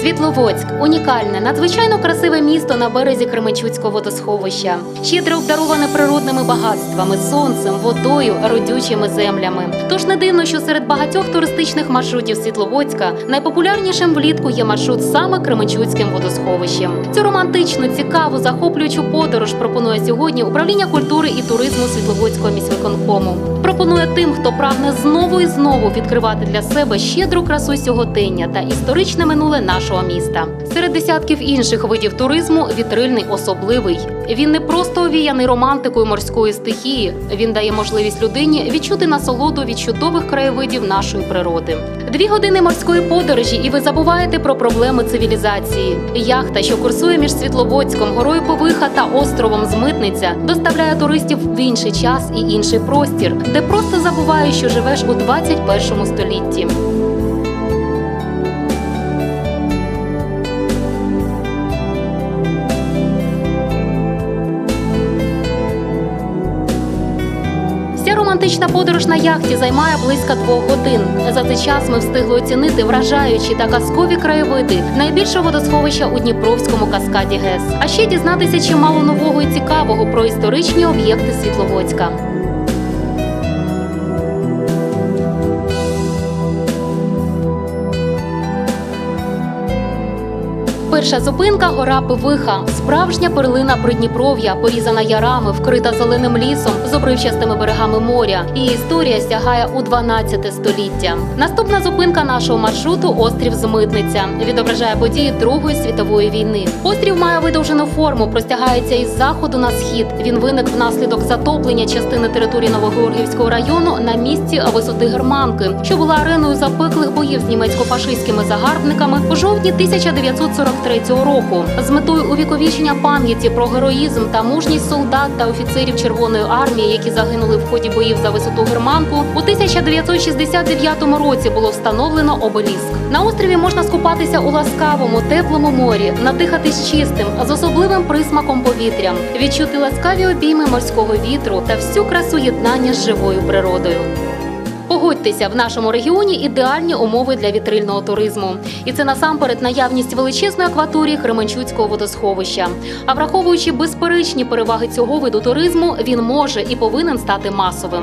Світловодськ унікальне, надзвичайно красиве місто на березі Кременчуцького водосховища, щедро обдароване природними багатствами, сонцем, водою, родючими землями. Тож не дивно, що серед багатьох туристичних маршрутів Світловодська найпопулярнішим влітку є маршрут саме Кременчуцьким водосховищем. Цю романтичну, цікаву, захоплюючу подорож пропонує сьогодні управління культури і туризму Світловодського міськвиконкому. Пропонує тим, хто прагне знову і знову відкривати для себе щедру красу сьогодення та історичне минуле нашого міста. Серед десятків інших видів туризму вітрильний особливий. Він не просто овіяний романтикою морської стихії. Він дає можливість людині відчути насолоду від чудових краєвидів нашої природи. Дві години морської подорожі, і ви забуваєте про проблеми цивілізації. Яхта, що курсує між Світловодськом, горою Повиха та островом Змитниця, доставляє туристів в інший час і інший простір, де просто забуваєш, що живеш у 21 столітті. Вся романтична подорож на яхті займає близько двох годин. За цей час ми встигли оцінити вражаючі та казкові краєвиди найбільшого водосховища у Дніпровському каскаді ГЕС. А ще дізнатися чимало нового і цікавого про історичні об'єкти Світловодська. Перша зупинка гора Пивиха, справжня перлина Придніпров'я, порізана ярами, вкрита зеленим лісом з обривчастими берегами моря. Її історія сягає у 12 століття. Наступна зупинка нашого маршруту острів Змитниця. Відображає події Другої світової війни. Острів має видовжену форму, простягається із заходу на схід. Він виник внаслідок затоплення частини території Новогеоргіївського району на місці висоти Германки, що була ареною запеклих боїв з німецько-фашистськими загарбниками у жовтні 1943 року. З метою увіковічення пам'яті про героїзм та мужність солдат та офіцерів Червоної армії, які загинули в ході боїв за висоту Германку, у 1969 році було встановлено обеліск. На острові можна скупатися у ласкавому, теплому морі, надихатись чистим, з особливим присмаком повітря, відчути ласкаві обійми морського вітру та всю красу єднання з живою природою. Погодьтеся, в нашому регіоні ідеальні умови для вітрильного туризму, і це насамперед наявність величезної акваторії Хременчуцького водосховища. А враховуючи безперечні переваги цього виду туризму, він може і повинен стати масовим.